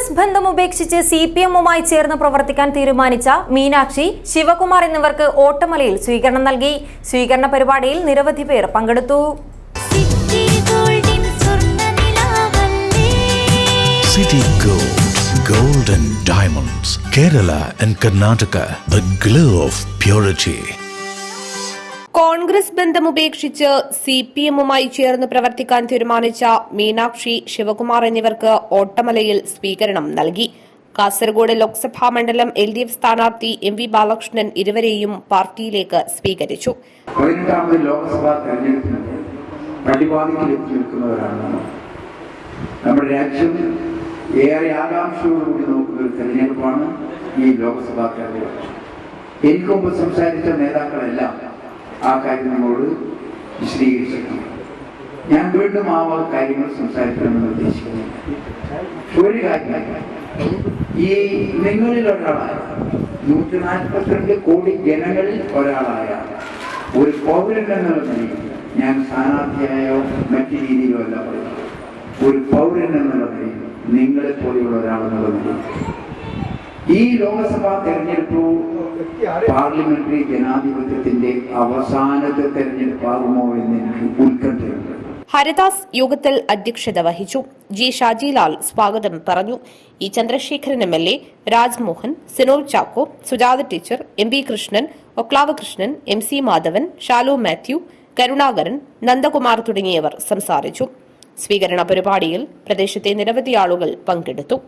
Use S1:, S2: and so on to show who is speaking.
S1: കോൺഗ്രസ് ബന്ധം ഉപേക്ഷിച്ച് C P എമ്മുമായി ചേർന്ന് പ്രവർത്തിക്കാൻ തീരുമാനിച്ച മീനാക്ഷി ശിവകുമാർ എന്നിവർക്ക് ഓട്ടമലയിൽ സ്വീകരണം നൽകി. സ്വീകരണ പരിപാടിയിൽ നിരവധി പേർ പങ്കെടുത്തു.
S2: City Gold, Gold and Diamonds, Kerala and Karnataka, the glow of purity.
S3: Congress ബന്ധം ഉപേക്ഷിച്ച് സി പി എമ്മുമായി ചേർന്ന് പ്രവർത്തിക്കാൻ തീരുമാനിച്ച മീനാക്ഷി ശിവകുമാർ എന്നിവർക്ക് ഓട്ടമലയിൽ സ്വീകരണം നൽകി. കാസർഗോഡ് ലോക്സഭാ മണ്ഡലം എൽ ഡി എഫ് സ്ഥാനാർത്ഥി എം വി ബാലകൃഷ്ണൻ ഇരുവരെയും പാർട്ടിയിലേക്ക് സ്വീകരിച്ചു.
S4: ലോക്സഭാ നമ്മുടെ രാജ്യം ഏറെ ഒരു ഈ ലോക്സഭാ തെരഞ്ഞെടുപ്പ്. എനിക്ക് മുമ്പ് സംസാരിച്ച നേതാക്കളെല്ലാം ആ കാര്യം നമ്മളോട് വിശദീകരിച്ചിട്ടുണ്ട് ഞാൻ വീണ്ടും ആ കാര്യങ്ങൾ സംസാരിക്കണമെന്ന് ഉദ്ദേശിക്കുന്നില്ല പക്ഷെ ഒരു കാര്യം ഈ നിങ്ങളിൽ ഒരാളായ നൂറ്റി നാൽപ്പത്തിരണ്ട് കോടി ജനങ്ങളിൽ ഒരാളായ ഒരു പൗരൻ എന്നുള്ള നിലയിൽ ഞാൻ സ്ഥാനാർത്ഥിയായോ മറ്റു രീതിയിലോ അല്ല പറയുന്നത്. ഒരു പൗരൻ എന്നുള്ള നിലയിൽ നിങ്ങളെ പോലെയുള്ള ഒരാളെന്നുള്ള നിലയിൽ. ഈ ലോകസഭാ തെരഞ്ഞെടുപ്പ് പാർലമെന്ററി ജനാധിപത്യത്തിന്റെ അവസാനത്തെ തെരഞ്ഞെടുപ്പാകുമോ എന്ന് എനിക്ക് ഉത്കണ്ഠയുണ്ട്.
S3: ഹരിദാസ് യോഗത്തിൽ അധ്യക്ഷത വഹിച്ചു. ജി ഷാജിലാൽ സ്വാഗതം പറഞ്ഞു. E Chandrasekharan M L A Rajmohan Sinol Chacko Sujatha teacher M V Krishnan Oklava Krishnan M C Madhavan Shalo Mathew Karunakaran Nandakumar തുടങ്ങിയവർ സംസാരിച്ചു. സ്വീകരണ പരിപാടിയിൽ പ്രദേശത്തെ നിരവധി ആളുകൾ പങ്കെടുത്തു.